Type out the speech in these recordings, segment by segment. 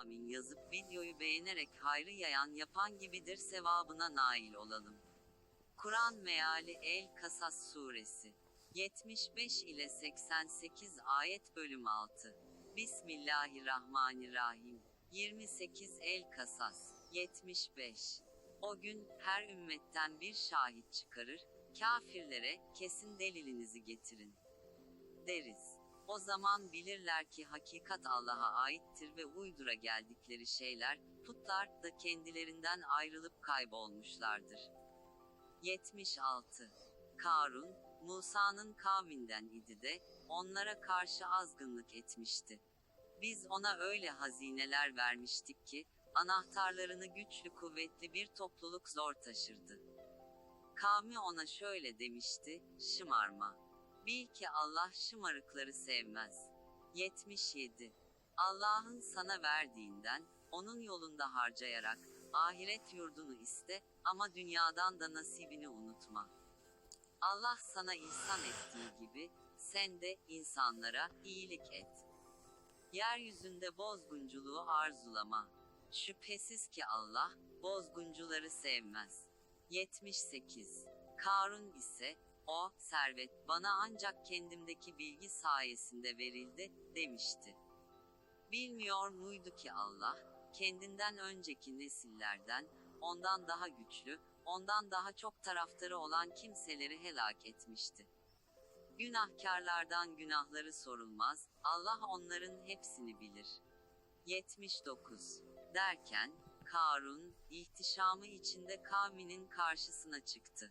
amin yazıp videoyu beğenerek hayrı yayan yapan gibidir sevabına nail olalım. Kur'an meali El Kasas suresi 75 ile 88 ayet bölüm 6 Bismillahirrahmanirrahim 28 El Kasas 75 O gün her ümmetten bir şahit çıkarır, kafirlere kesin delilinizi getirin deriz. O zaman bilirler ki hakikat Allah'a aittir ve uydura geldikleri şeyler, putlar da kendilerinden ayrılıp kaybolmuşlardır. 76. Karun, Musa'nın kavminden idi de, onlara karşı azgınlık etmişti. Biz ona öyle hazineler vermiştik ki, anahtarlarını güçlü kuvvetli bir topluluk zor taşırdı. Kavmi ona şöyle demişti, şımarma. Bil ki Allah şımarıkları sevmez. 77. Allah'ın sana verdiğinden, onun yolunda harcayarak, ahiret yurdunu iste, ama dünyadan da nasibini unutma. Allah sana ihsan ettiği gibi, sen de insanlara iyilik et. Yeryüzünde bozgunculuğu arzulama. Şüphesiz ki Allah, bozguncuları sevmez. 78. Karun ise, o, servet, bana ancak kendimdeki bilgi sayesinde verildi, demişti. Bilmiyor muydu ki Allah, kendinden önceki nesillerden, ondan daha güçlü, ondan daha çok taraftarı olan kimseleri helak etmişti. Günahkarlardan günahları sorulmaz, Allah onların hepsini bilir. 79. Derken, Karun, ihtişamı içinde kavminin karşısına çıktı.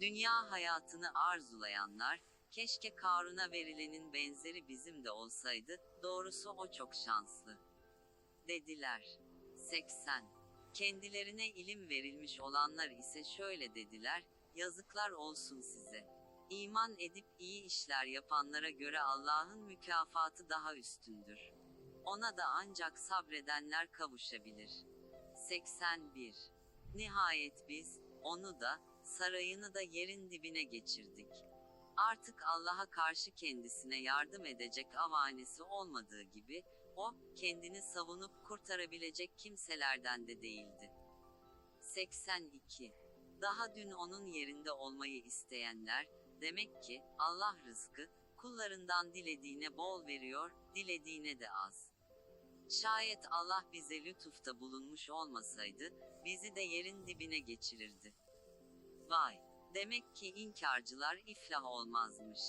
Dünya hayatını arzulayanlar, keşke Karun'a verilenin benzeri bizim de olsaydı, doğrusu o çok şanslı. Dediler. 80. Kendilerine ilim verilmiş olanlar ise şöyle dediler, yazıklar olsun size. İman edip iyi işler yapanlara göre Allah'ın mükafatı daha üstündür. Ona da ancak sabredenler kavuşabilir. 81. Nihayet biz, onu da, sarayını da yerin dibine geçirdik. Artık Allah'a karşı kendisine yardım edecek avanesi olmadığı gibi, o, kendini savunup kurtarabilecek kimselerden de değildi. 82. Daha dün onun yerinde olmayı isteyenler, demek ki, Allah rızkı, kullarından dilediğine bol veriyor, dilediğine de az. Şayet Allah bize lütufta bulunmuş olmasaydı, bizi de yerin dibine geçirirdi. Vay! Demek ki inkarcılar iflah olmazmış.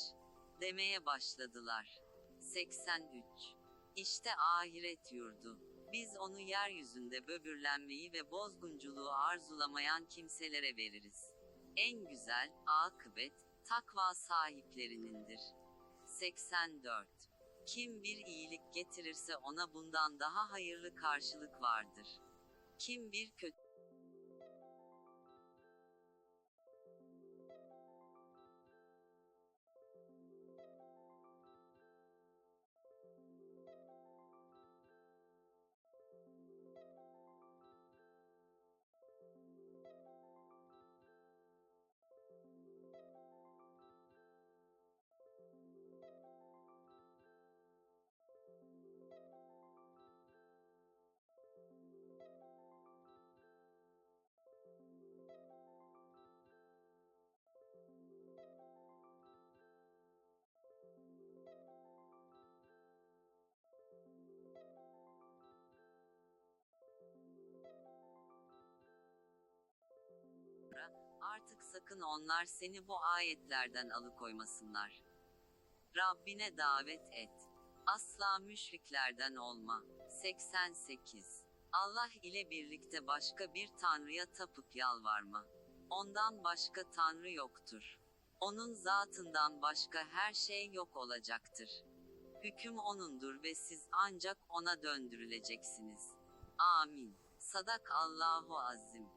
Demeye başladılar. 83. İşte ahiret yurdu. Biz onu yeryüzünde böbürlenmeyi ve bozgunculuğu arzulamayan kimselere veririz. En güzel, akıbet, takva sahiplerinindir. 84. Kim bir iyilik getirirse ona bundan daha hayırlı karşılık vardır. Kim bir kötü Artık sakın onlar seni bu ayetlerden alıkoymasınlar. Rabbine davet et. Asla müşriklerden olma. 88. Allah ile birlikte başka bir tanrıya tapıp yalvarma. Ondan başka tanrı yoktur. Onun zatından başka her şey yok olacaktır. Hüküm O'nundur ve siz ancak O'na döndürüleceksiniz. Amin. Sadak Allahu Azim.